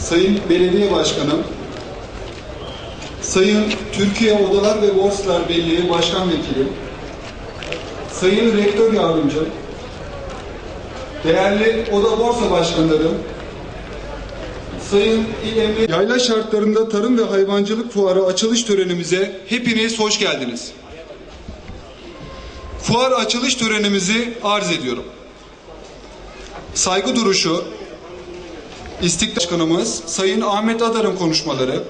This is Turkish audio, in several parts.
Sayın Belediye Başkanım, Sayın Türkiye Odalar ve Borsalar Birliği Başkan Vekili, Sayın Rektör Yardımcım, değerli Oda Borsa Başkanlarım, Sayın İl. Yayla şartlarında tarım ve hayvancılık fuarı açılış törenimize hepiniz hoş geldiniz. Fuar açılış törenimizi arz ediyorum. Saygı duruşu, İstiklal Başkanımız Sayın Ahmet Adar'ın konuşmaları,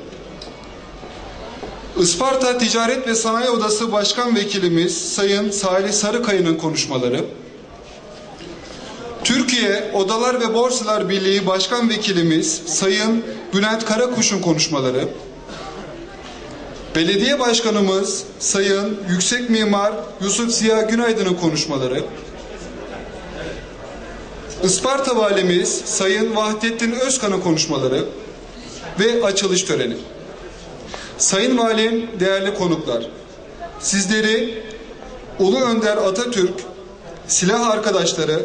Isparta Ticaret ve Sanayi Odası Başkan Vekilimiz Sayın Salih Sarıkaya'nın konuşmaları, Türkiye Odalar ve Borsalar Birliği Başkan Vekilimiz Sayın Bülent Karakuş'un konuşmaları, Belediye Başkanımız Sayın Yüksek Mimar Yusuf Ziya Günaydın'ın konuşmaları, Isparta Valimiz Sayın Vahdettin Özkan'ın konuşmaları ve açılış töreni. Sayın Valim, değerli konuklar, sizleri Ulu Önder Atatürk, silah arkadaşları,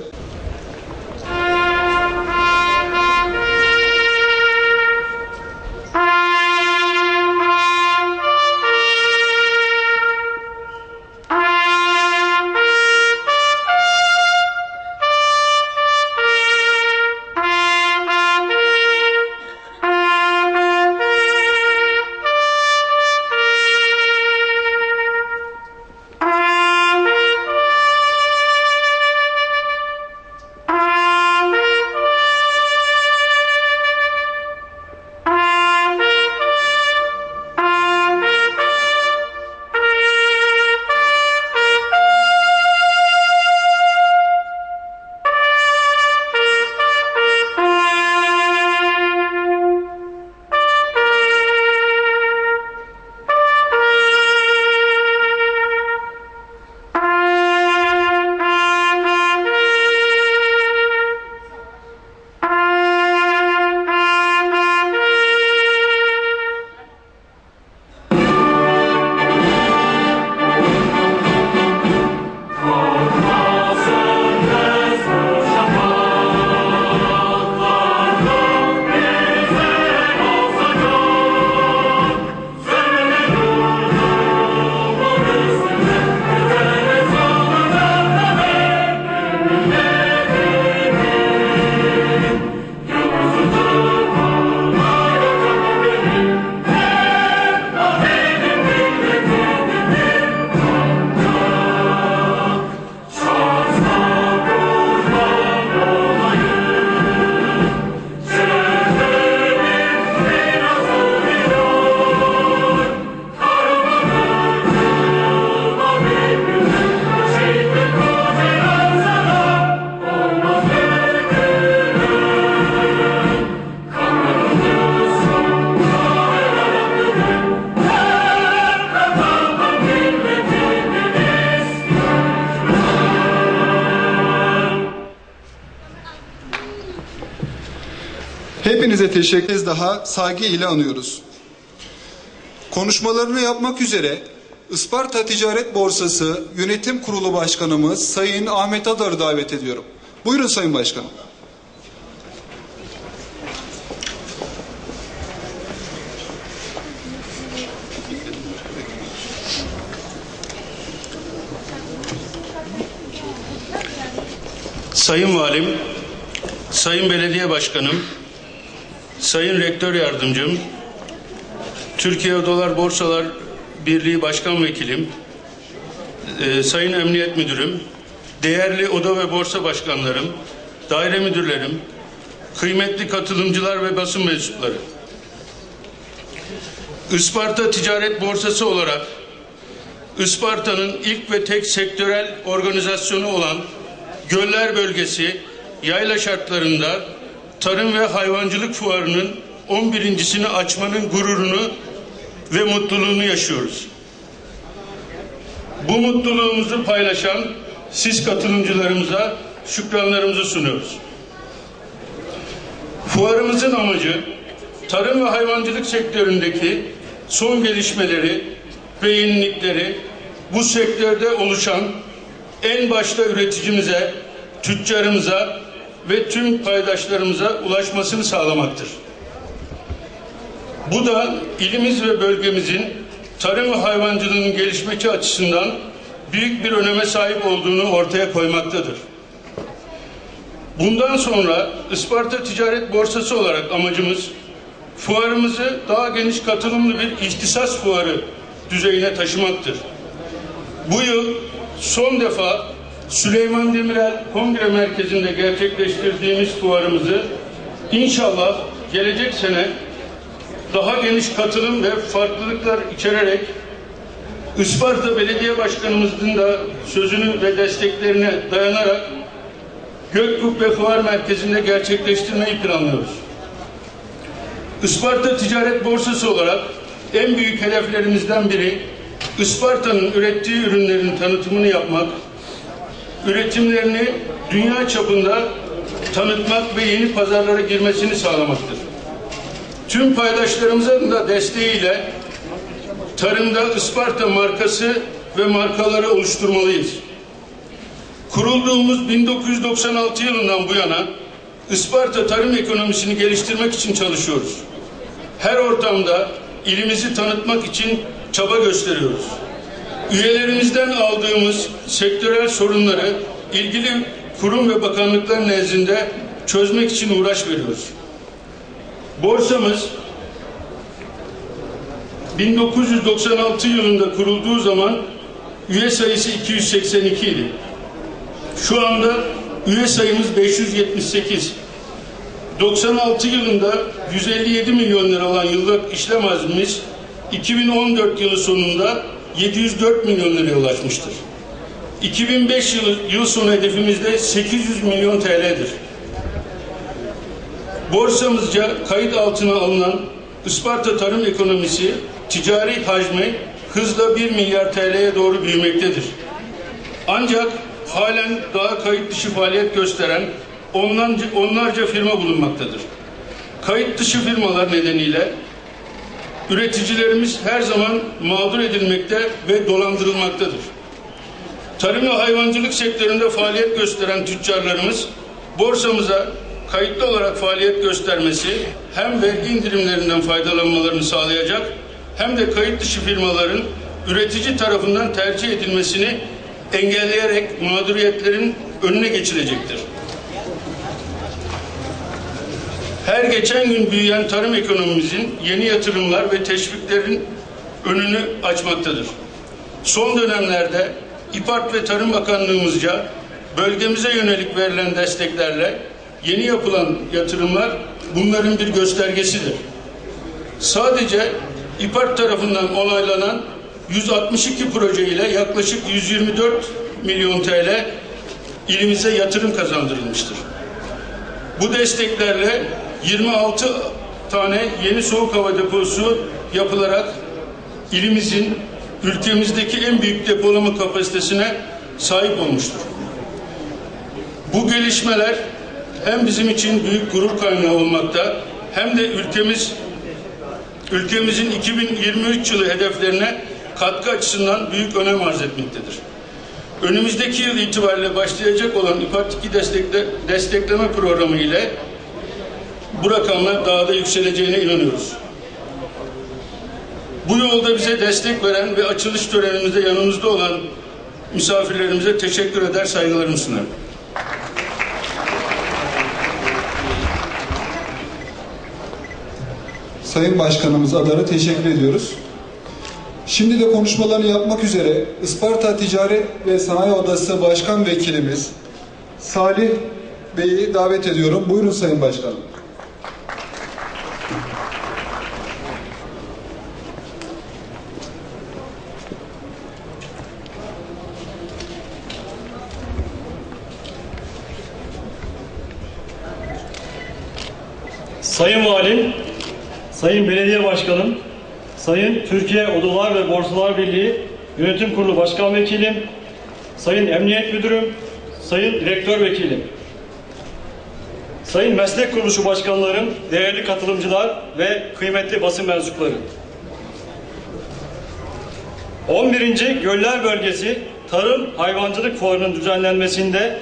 Hepinize teşekkür daha saygı ile anıyoruz. Konuşmalarını yapmak üzere Isparta Ticaret Borsası Yönetim Kurulu Başkanımız Sayın Ahmet Adar'ı davet ediyorum. Buyurun Sayın Başkanım. Sayın Valim, Sayın Belediye Başkanım, Sayın Rektör Yardımcım, Türkiye Odalar Borsalar Birliği Başkan Vekilim, e, Sayın Emniyet Müdürüm, değerli oda ve borsa başkanlarım, daire müdürlerim, kıymetli katılımcılar ve basın mensupları. Isparta Ticaret Borsası olarak Isparta'nın ilk ve tek sektörel organizasyonu olan Göller Bölgesi yayla şartlarında tarım ve hayvancılık fuarının 11.sini açmanın gururunu ve mutluluğunu yaşıyoruz. Bu mutluluğumuzu paylaşan siz katılımcılarımıza şükranlarımızı sunuyoruz. Fuarımızın amacı tarım ve hayvancılık sektöründeki son gelişmeleri ve yenilikleri bu sektörde oluşan en başta üreticimize, tüccarımıza ve tüm paydaşlarımıza ulaşmasını sağlamaktır. Bu da ilimiz ve bölgemizin tarım ve hayvancılığının gelişmesi açısından büyük bir öneme sahip olduğunu ortaya koymaktadır. Bundan sonra Isparta Ticaret Borsası olarak amacımız fuarımızı daha geniş katılımlı bir ihtisas fuarı düzeyine taşımaktır. Bu yıl son defa Süleyman Demirel Kongre Merkezi'nde gerçekleştirdiğimiz fuarımızı inşallah gelecek sene daha geniş katılım ve farklılıklar içererek Isparta Belediye Başkanımızın da sözünü ve desteklerine dayanarak Gökbük ve Fuar Merkezi'nde gerçekleştirmeyi planlıyoruz. Isparta Ticaret Borsası olarak en büyük hedeflerimizden biri Isparta'nın ürettiği ürünlerin tanıtımını yapmak, üretimlerini dünya çapında tanıtmak ve yeni pazarlara girmesini sağlamaktır. Tüm paydaşlarımızın da desteğiyle tarımda Isparta markası ve markaları oluşturmalıyız. Kurulduğumuz 1996 yılından bu yana Isparta tarım ekonomisini geliştirmek için çalışıyoruz. Her ortamda ilimizi tanıtmak için çaba gösteriyoruz. Üyelerimizden aldığımız sektörel sorunları ilgili kurum ve bakanlıklar nezdinde çözmek için uğraş veriyoruz. Borsamız 1996 yılında kurulduğu zaman üye sayısı 282 idi. Şu anda üye sayımız 578. 96 yılında 157 milyon lira olan yıllık işlem hacmimiz 2014 yılı sonunda 704 milyon liraya ulaşmıştır. 2005 yılı yıl sonu hedefimiz de 800 milyon TL'dir. Borsamızca kayıt altına alınan Isparta tarım ekonomisi ticari hacmi hızla 1 milyar TL'ye doğru büyümektedir. Ancak halen daha kayıt dışı faaliyet gösteren onlarca, onlarca firma bulunmaktadır. Kayıt dışı firmalar nedeniyle üreticilerimiz her zaman mağdur edilmekte ve dolandırılmaktadır. Tarım ve hayvancılık sektöründe faaliyet gösteren tüccarlarımız borsamıza kayıtlı olarak faaliyet göstermesi hem vergi indirimlerinden faydalanmalarını sağlayacak hem de kayıt dışı firmaların üretici tarafından tercih edilmesini engelleyerek mağduriyetlerin önüne geçilecektir. Her geçen gün büyüyen tarım ekonomimizin yeni yatırımlar ve teşviklerin önünü açmaktadır. Son dönemlerde İPART ve Tarım Bakanlığımızca bölgemize yönelik verilen desteklerle yeni yapılan yatırımlar bunların bir göstergesidir. Sadece İPART tarafından onaylanan 162 proje ile yaklaşık 124 milyon TL ilimize yatırım kazandırılmıştır. Bu desteklerle 26 tane yeni soğuk hava deposu yapılarak ilimizin ülkemizdeki en büyük depolama kapasitesine sahip olmuştur. Bu gelişmeler hem bizim için büyük gurur kaynağı olmakta hem de ülkemiz ülkemizin 2023 yılı hedeflerine katkı açısından büyük önem arz etmektedir. Önümüzdeki yıl itibariyle başlayacak olan İPART 2 destekle, destekleme programı ile bu rakamlar daha da yükseleceğine inanıyoruz. Bu yolda bize destek veren ve açılış törenimizde yanımızda olan misafirlerimize teşekkür eder, saygılarımı sunarım. Sayın Başkanımız Adar'a teşekkür ediyoruz. Şimdi de konuşmalarını yapmak üzere Isparta Ticaret ve Sanayi Odası Başkan Vekilimiz Salih Bey'i davet ediyorum. Buyurun Sayın Başkanım. Sayın Valim, Sayın Belediye Başkanım, Sayın Türkiye Odalar ve Borsalar Birliği Yönetim Kurulu Başkan Vekilim, Sayın Emniyet Müdürüm, Sayın Direktör Vekilim, Sayın Meslek Kuruluşu Başkanlarım, değerli katılımcılar ve kıymetli basın mensupları. 11. Göller Bölgesi Tarım Hayvancılık Fuarı'nın düzenlenmesinde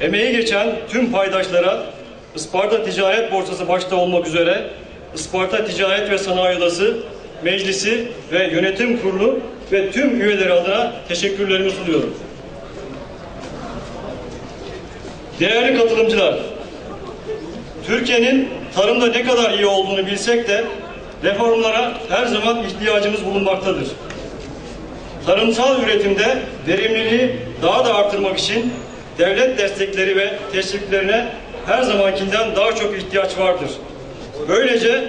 emeği geçen tüm paydaşlara Isparta Ticaret Borsası başta olmak üzere Isparta Ticaret ve Sanayi Odası, Meclisi ve Yönetim Kurulu ve tüm üyeleri adına teşekkürlerimi sunuyorum. Değerli katılımcılar, Türkiye'nin tarımda ne kadar iyi olduğunu bilsek de reformlara her zaman ihtiyacımız bulunmaktadır. Tarımsal üretimde verimliliği daha da artırmak için devlet destekleri ve teşviklerine her zamankinden daha çok ihtiyaç vardır. Böylece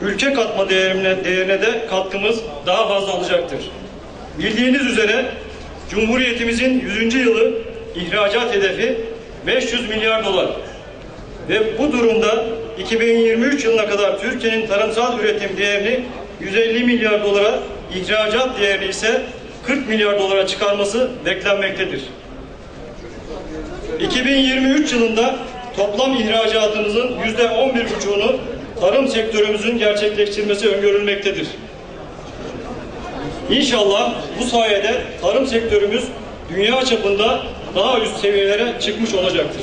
ülke katma değerine, değerine de katkımız daha fazla olacaktır. Bildiğiniz üzere Cumhuriyetimizin 100. yılı ihracat hedefi 500 milyar dolar. Ve bu durumda 2023 yılına kadar Türkiye'nin tarımsal üretim değerini 150 milyar dolara, ihracat değerini ise 40 milyar dolara çıkarması beklenmektedir. 2023 yılında toplam ihracatımızın %11,5'unu tarım sektörümüzün gerçekleştirmesi öngörülmektedir. İnşallah bu sayede tarım sektörümüz dünya çapında daha üst seviyelere çıkmış olacaktır.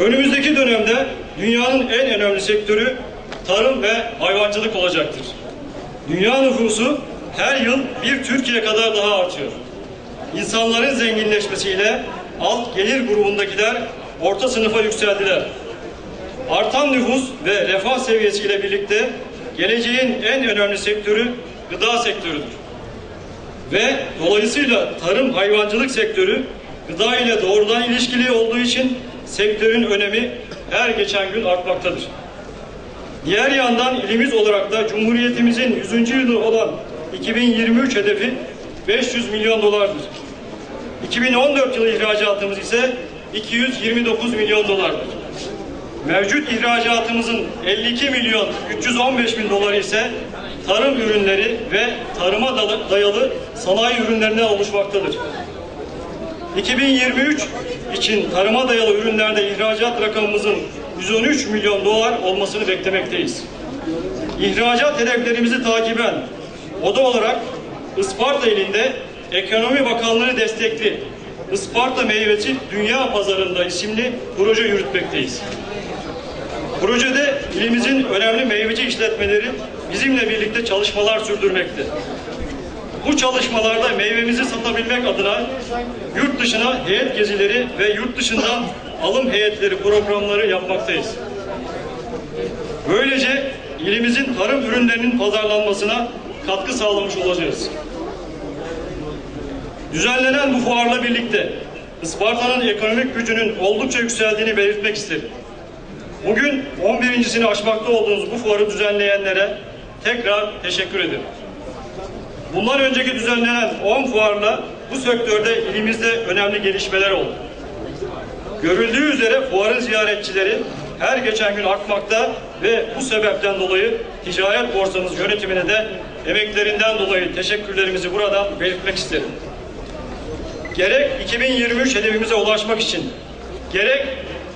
Önümüzdeki dönemde dünyanın en önemli sektörü tarım ve hayvancılık olacaktır. Dünya nüfusu her yıl bir Türkiye kadar daha artıyor. İnsanların zenginleşmesiyle alt gelir grubundakiler orta sınıfa yükseldiler. Artan nüfus ve refah seviyesiyle birlikte geleceğin en önemli sektörü gıda sektörüdür. Ve dolayısıyla tarım hayvancılık sektörü gıda ile doğrudan ilişkili olduğu için sektörün önemi her geçen gün artmaktadır. Diğer yandan ilimiz olarak da Cumhuriyetimizin 100. yılı olan 2023 hedefi 500 milyon dolardır. 2014 yılı ihracatımız ise 229 milyon dolardır. Mevcut ihracatımızın 52 milyon 315 bin doları ise tarım ürünleri ve tarıma dayalı sanayi ürünlerinden oluşmaktadır. 2023 için tarıma dayalı ürünlerde ihracat rakamımızın 113 milyon dolar olmasını beklemekteyiz. İhracat hedeflerimizi takiben oda olarak Isparta ilinde Ekonomi Bakanlığı destekli Isparta Meyvesi Dünya Pazarında isimli proje yürütmekteyiz. Projede ilimizin önemli meyveci işletmeleri bizimle birlikte çalışmalar sürdürmekte. Bu çalışmalarda meyvemizi satabilmek adına yurt dışına heyet gezileri ve yurt dışından alım heyetleri programları yapmaktayız. Böylece ilimizin tarım ürünlerinin pazarlanmasına katkı sağlamış olacağız. Düzenlenen bu fuarla birlikte Isparta'nın ekonomik gücünün oldukça yükseldiğini belirtmek isterim. Bugün 11.sini aşmakta olduğumuz bu fuarı düzenleyenlere tekrar teşekkür ederim. Bundan önceki düzenlenen 10 fuarla bu sektörde ilimizde önemli gelişmeler oldu. Görüldüğü üzere fuarın ziyaretçileri her geçen gün artmakta ve bu sebepten dolayı ticaret borsamız yönetimine de emeklerinden dolayı teşekkürlerimizi buradan belirtmek isterim. Gerek 2023 hedefimize ulaşmak için, gerek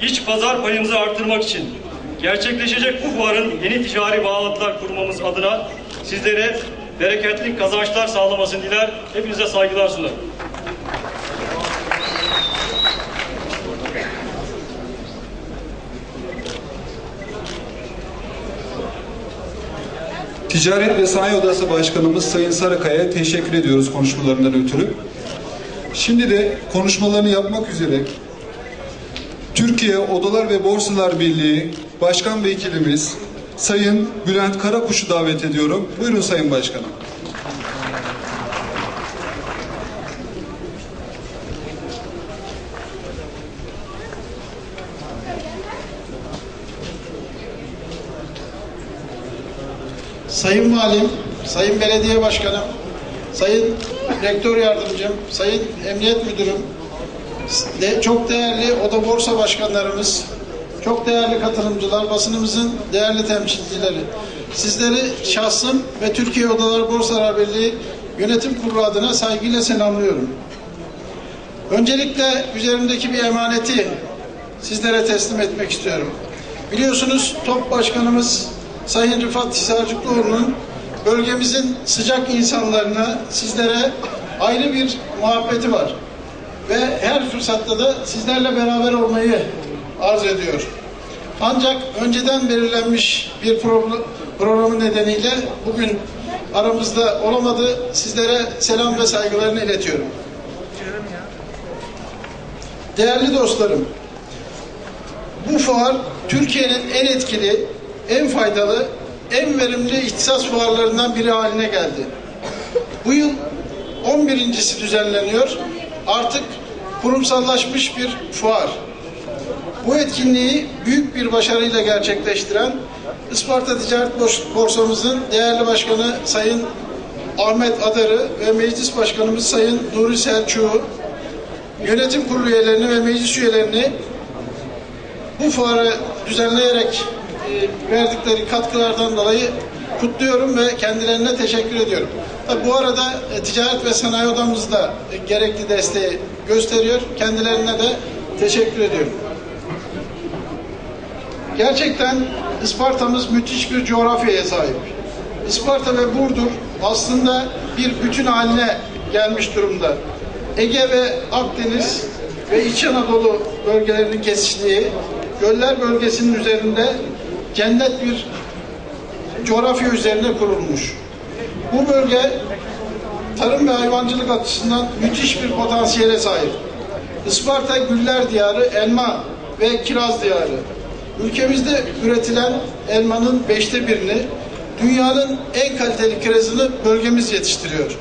iç pazar payımızı artırmak için gerçekleşecek bu fuarın yeni ticari bağlantılar kurmamız adına sizlere bereketli kazançlar sağlamasını diler. Hepinize saygılar sunarım. Ticaret ve Sanayi Odası Başkanımız Sayın Sarıkaya teşekkür ediyoruz konuşmalarından ötürü. Şimdi de konuşmalarını yapmak üzere Türkiye Odalar ve Borsalar Birliği Başkan Vekilimiz Sayın Bülent Karakuş'u davet ediyorum. Buyurun Sayın Başkanım. Sayın Valim, Sayın Belediye Başkanım, Sayın Rektör Yardımcım, Sayın Emniyet Müdürüm, de, çok değerli Oda Borsa Başkanlarımız, çok değerli katılımcılar, basınımızın değerli temsilcileri. Sizleri şahsım ve Türkiye Odalar Borsalar Birliği Yönetim Kurulu adına saygıyla selamlıyorum. Öncelikle üzerimdeki bir emaneti sizlere teslim etmek istiyorum. Biliyorsunuz TOP Başkanımız Sayın Rıfat Hisarcıklıoğlu'nun bölgemizin sıcak insanlarına, sizlere ayrı bir muhabbeti var. Ve her fırsatta da sizlerle beraber olmayı arz ediyor. Ancak önceden belirlenmiş bir pro- programı nedeniyle bugün aramızda olamadı. Sizlere selam ve saygılarını iletiyorum. Değerli dostlarım, bu fuar Türkiye'nin en etkili, en faydalı, en verimli ihtisas fuarlarından biri haline geldi. Bu yıl 11.si düzenleniyor. Artık kurumsallaşmış bir fuar. Bu etkinliği büyük bir başarıyla gerçekleştiren Isparta Ticaret Bors- Borsamızın değerli başkanı Sayın Ahmet Adarı ve meclis başkanımız Sayın Nuri Selçuk'u yönetim kurulu üyelerini ve meclis üyelerini bu fuarı düzenleyerek verdikleri katkılardan dolayı kutluyorum ve kendilerine teşekkür ediyorum. Tabii bu arada e, Ticaret ve Sanayi Odamız da e, gerekli desteği gösteriyor. Kendilerine de teşekkür ediyorum. Gerçekten Isparta'mız müthiş bir coğrafyaya sahip. Isparta ve Burdur aslında bir bütün haline gelmiş durumda. Ege ve Akdeniz ve İç Anadolu bölgelerinin kesiştiği göller bölgesinin üzerinde cennet bir coğrafya üzerine kurulmuş. Bu bölge tarım ve hayvancılık açısından müthiş bir potansiyele sahip. Isparta güller diyarı, elma ve kiraz diyarı. Ülkemizde üretilen elmanın beşte birini, dünyanın en kaliteli kirazını bölgemiz yetiştiriyor.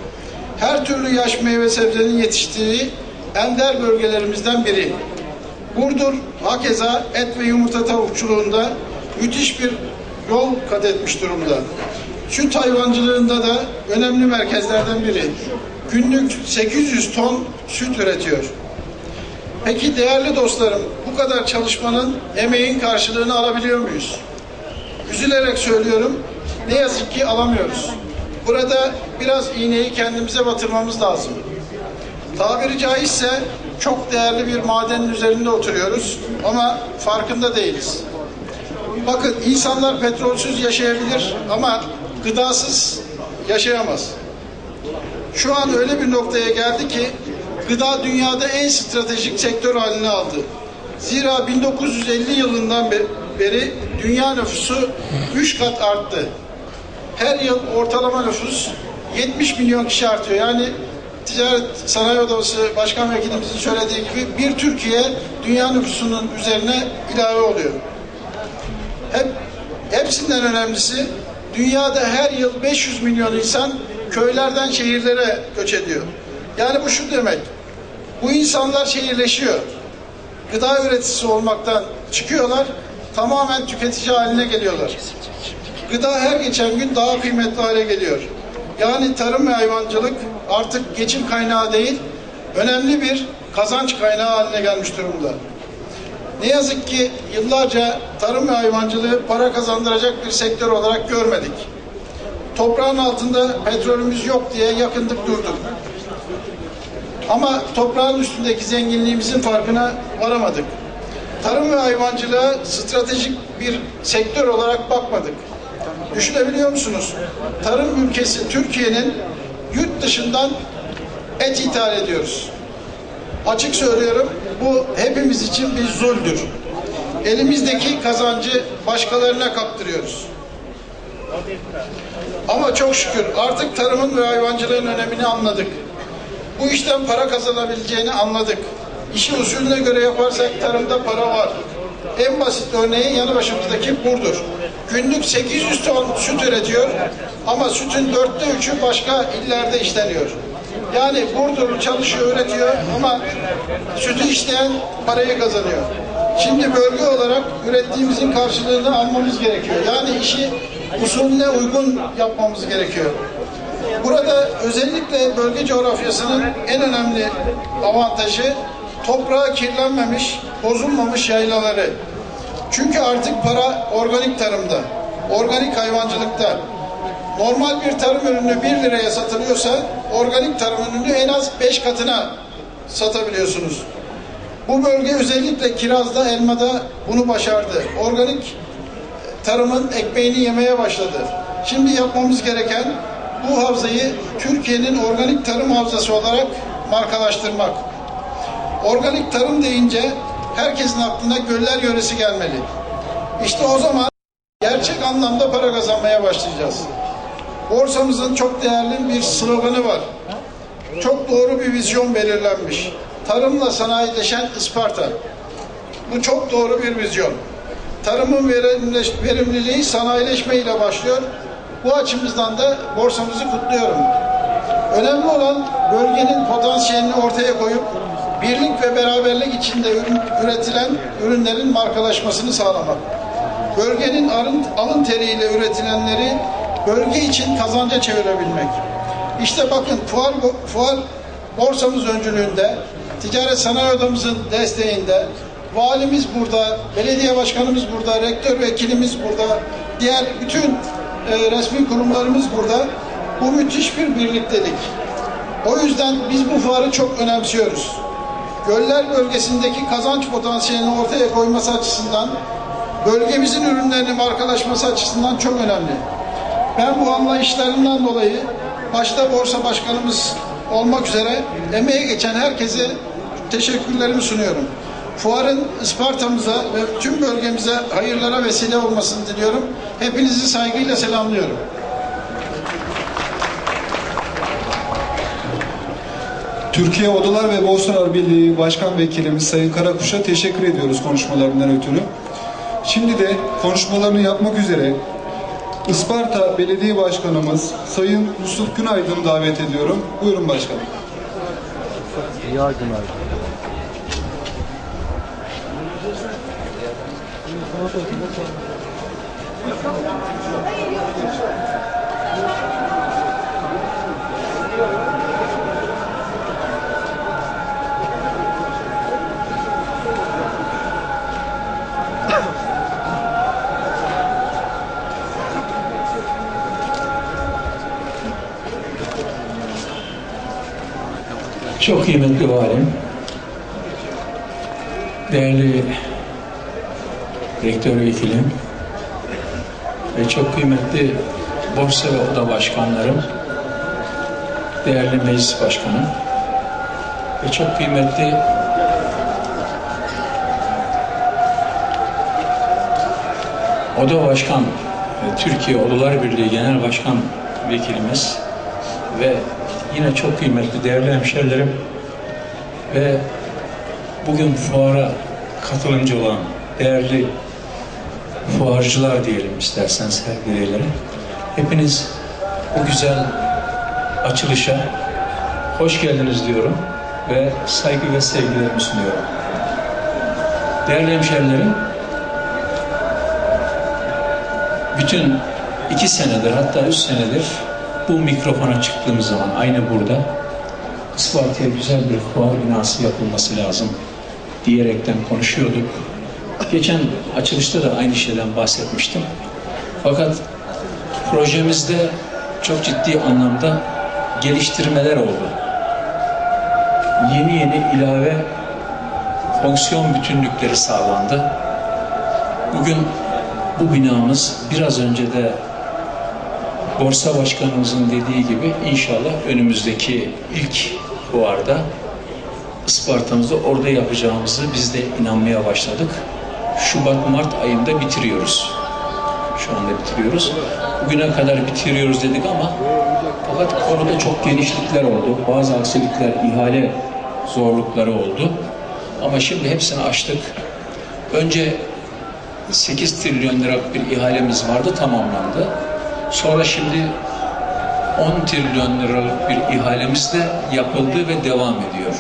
Her türlü yaş meyve sebzenin yetiştiği ender bölgelerimizden biri. Burdur, hakeza et ve yumurta tavukçuluğunda müthiş bir yol kat etmiş durumda. Süt hayvancılığında da önemli merkezlerden biri. Günlük 800 ton süt üretiyor. Peki değerli dostlarım, bu kadar çalışmanın, emeğin karşılığını alabiliyor muyuz? Üzülerek söylüyorum, ne yazık ki alamıyoruz. Burada biraz iğneyi kendimize batırmamız lazım. Tabiri caizse çok değerli bir madenin üzerinde oturuyoruz ama farkında değiliz. Bakın insanlar petrolsüz yaşayabilir ama gıdasız yaşayamaz. Şu an öyle bir noktaya geldi ki gıda dünyada en stratejik sektör haline aldı. Zira 1950 yılından be- beri dünya nüfusu 3 kat arttı. Her yıl ortalama nüfus 70 milyon kişi artıyor. Yani Ticaret Sanayi Odası Başkan Vekilimizin söylediği gibi bir Türkiye dünya nüfusunun üzerine ilave oluyor. Hep, hepsinden önemlisi dünyada her yıl 500 milyon insan köylerden şehirlere göç ediyor. Yani bu şu demek. Bu insanlar şehirleşiyor. Gıda üreticisi olmaktan çıkıyorlar. Tamamen tüketici haline geliyorlar. Gıda her geçen gün daha kıymetli hale geliyor. Yani tarım ve hayvancılık artık geçim kaynağı değil, önemli bir kazanç kaynağı haline gelmiş durumda. Ne yazık ki yıllarca tarım ve hayvancılığı para kazandıracak bir sektör olarak görmedik. Toprağın altında petrolümüz yok diye yakındık durduk. Ama toprağın üstündeki zenginliğimizin farkına varamadık. Tarım ve hayvancılığa stratejik bir sektör olarak bakmadık. Düşünebiliyor musunuz? Tarım ülkesi Türkiye'nin yurt dışından et ithal ediyoruz. Açık söylüyorum bu hepimiz için bir zuldür. Elimizdeki kazancı başkalarına kaptırıyoruz. Ama çok şükür artık tarımın ve hayvancılığın önemini anladık. Bu işten para kazanabileceğini anladık. İşi usulüne göre yaparsak tarımda para var. En basit örneği yanı başımızdaki Burdur. Günlük 800 ton süt üretiyor ama sütün dörtte üçü başka illerde işleniyor. Yani Burdurlu çalışıyor, üretiyor ama sütü işleyen parayı kazanıyor. Şimdi bölge olarak ürettiğimizin karşılığını almamız gerekiyor. Yani işi usulüne uygun yapmamız gerekiyor. Burada özellikle bölge coğrafyasının en önemli avantajı toprağı kirlenmemiş, bozulmamış yaylaları. Çünkü artık para organik tarımda, organik hayvancılıkta. Normal bir tarım ürünü 1 liraya satılıyorsa organik tarım ürünü en az 5 katına satabiliyorsunuz. Bu bölge özellikle kirazda, elmada bunu başardı. Organik tarımın ekmeğini yemeye başladı. Şimdi yapmamız gereken bu havzayı Türkiye'nin organik tarım havzası olarak markalaştırmak. Organik tarım deyince herkesin aklına göller yöresi gelmeli. İşte o zaman gerçek anlamda para kazanmaya başlayacağız. Borsamızın çok değerli bir sloganı var. Çok doğru bir vizyon belirlenmiş. Tarımla sanayileşen Isparta. Bu çok doğru bir vizyon. Tarımın verimliliği sanayileşme ile başlıyor. Bu açımızdan da borsamızı kutluyorum. Önemli olan bölgenin potansiyelini ortaya koyup birlik ve beraberlik içinde üretilen ürünlerin markalaşmasını sağlamak. Bölgenin alın, alın teriyle üretilenleri bölge için kazanca çevirebilmek. İşte bakın fuar, fuar borsamız öncülüğünde, ticaret sanayi odamızın desteğinde, valimiz burada, belediye başkanımız burada, rektör vekilimiz burada, diğer bütün e, resmi kurumlarımız burada. Bu müthiş bir birliktelik. O yüzden biz bu fuarı çok önemsiyoruz. Göller bölgesindeki kazanç potansiyelini ortaya koyması açısından, bölgemizin ürünlerini markalaşması açısından çok önemli. Ben bu anlayışlarından dolayı başta borsa başkanımız olmak üzere emeğe geçen herkese teşekkürlerimi sunuyorum. Fuarın Isparta'mıza ve tüm bölgemize hayırlara vesile olmasını diliyorum. Hepinizi saygıyla selamlıyorum. Türkiye Odalar ve Borsalar Birliği Başkan Vekilimiz Sayın Karakuş'a teşekkür ediyoruz konuşmalarından ötürü. Şimdi de konuşmalarını yapmak üzere Isparta Belediye Başkanımız Sayın Yusuf Günaydın'ı davet ediyorum. Buyurun başkanım. Ya günaydın. Çok kıymetli valim, değerli rektör vekilim ve çok kıymetli borsa ve oda başkanlarım, değerli meclis başkanım ve çok kıymetli oda başkan Türkiye Odalar Birliği Genel Başkan Vekilimiz ve yine çok kıymetli değerli hemşerilerim ve bugün fuara katılımcı olan değerli fuarcılar diyelim isterseniz her bireyleri. Hepiniz bu güzel açılışa hoş geldiniz diyorum ve saygı ve sevgilerimi sunuyorum. Değerli hemşerilerim, bütün iki senedir hatta üç senedir bu mikrofona çıktığımız zaman aynı burada Isparta'ya güzel bir fuar binası yapılması lazım diyerekten konuşuyorduk. Geçen açılışta da aynı şeyden bahsetmiştim. Fakat projemizde çok ciddi anlamda geliştirmeler oldu. Yeni yeni ilave fonksiyon bütünlükleri sağlandı. Bugün bu binamız biraz önce de Borsa Başkanımızın dediği gibi inşallah önümüzdeki ilk fuarda Isparta'mızı orada yapacağımızı biz de inanmaya başladık. Şubat-Mart ayında bitiriyoruz. Şu anda bitiriyoruz. Bugüne kadar bitiriyoruz dedik ama fakat konuda çok genişlikler oldu. Bazı aksilikler, ihale zorlukları oldu. Ama şimdi hepsini açtık. Önce 8 trilyon liralık bir ihalemiz vardı, tamamlandı. Sonra şimdi 10 trilyon liralık bir ihalemiz de yapıldı ve devam ediyor.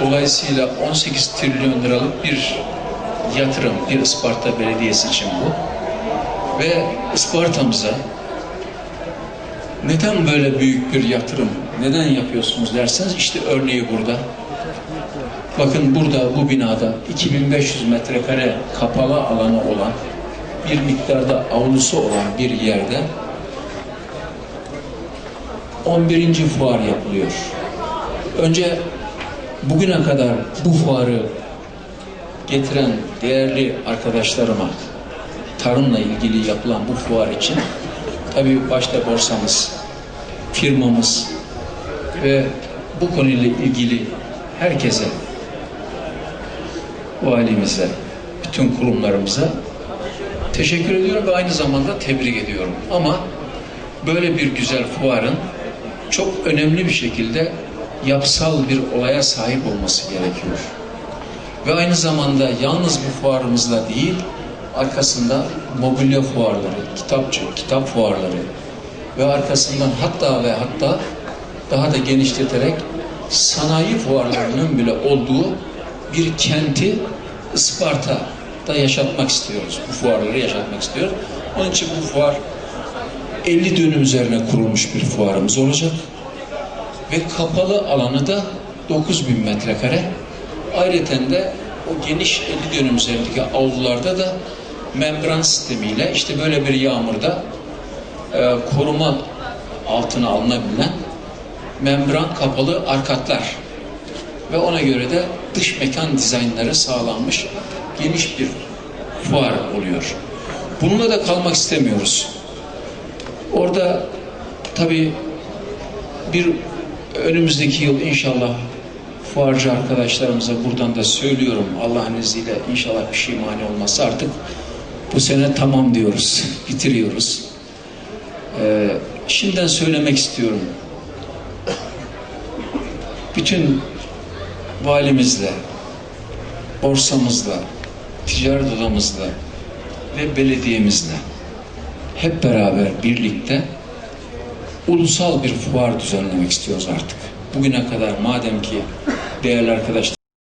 Dolayısıyla 18 trilyon liralık bir yatırım bir Isparta Belediyesi için bu. Ve Isparta'mıza neden böyle büyük bir yatırım, neden yapıyorsunuz derseniz işte örneği burada. Bakın burada bu binada 2500 metrekare kapalı alanı olan bir miktarda avlusu olan bir yerde 11. fuar yapılıyor. Önce bugüne kadar bu fuarı getiren değerli arkadaşlarıma tarımla ilgili yapılan bu fuar için tabii başta borsamız, firmamız ve bu konuyla ilgili herkese valimize, bütün kurumlarımıza teşekkür ediyorum ve aynı zamanda tebrik ediyorum. Ama böyle bir güzel fuarın çok önemli bir şekilde yapsal bir olaya sahip olması gerekiyor. Ve aynı zamanda yalnız bu fuarımızla değil, arkasında mobilya fuarları, kitapçı, kitap fuarları ve arkasından hatta ve hatta daha da genişleterek sanayi fuarlarının bile olduğu bir kenti Isparta'da yaşatmak istiyoruz. Bu fuarları yaşatmak istiyoruz. Onun için bu fuar 50 dönüm üzerine kurulmuş bir fuarımız olacak. Ve kapalı alanı da 9000 metrekare. Ayrıca de o geniş 50 dönüm üzerindeki avlularda da membran sistemiyle işte böyle bir yağmurda e, koruma altına alınabilen membran kapalı arkatlar ve ona göre de dış mekan dizaynları sağlanmış geniş bir fuar oluyor. Bununla da kalmak istemiyoruz. Orada tabii bir önümüzdeki yıl inşallah fuarcı arkadaşlarımıza buradan da söylüyorum Allah'ın izniyle inşallah bir şey mani olmazsa artık bu sene tamam diyoruz, bitiriyoruz. Ee, şimdiden söylemek istiyorum. Bütün valimizle, borsamızla, ticaret odamızla ve belediyemizle hep beraber birlikte ulusal bir fuar düzenlemek istiyoruz artık. Bugüne kadar madem ki değerli arkadaşlar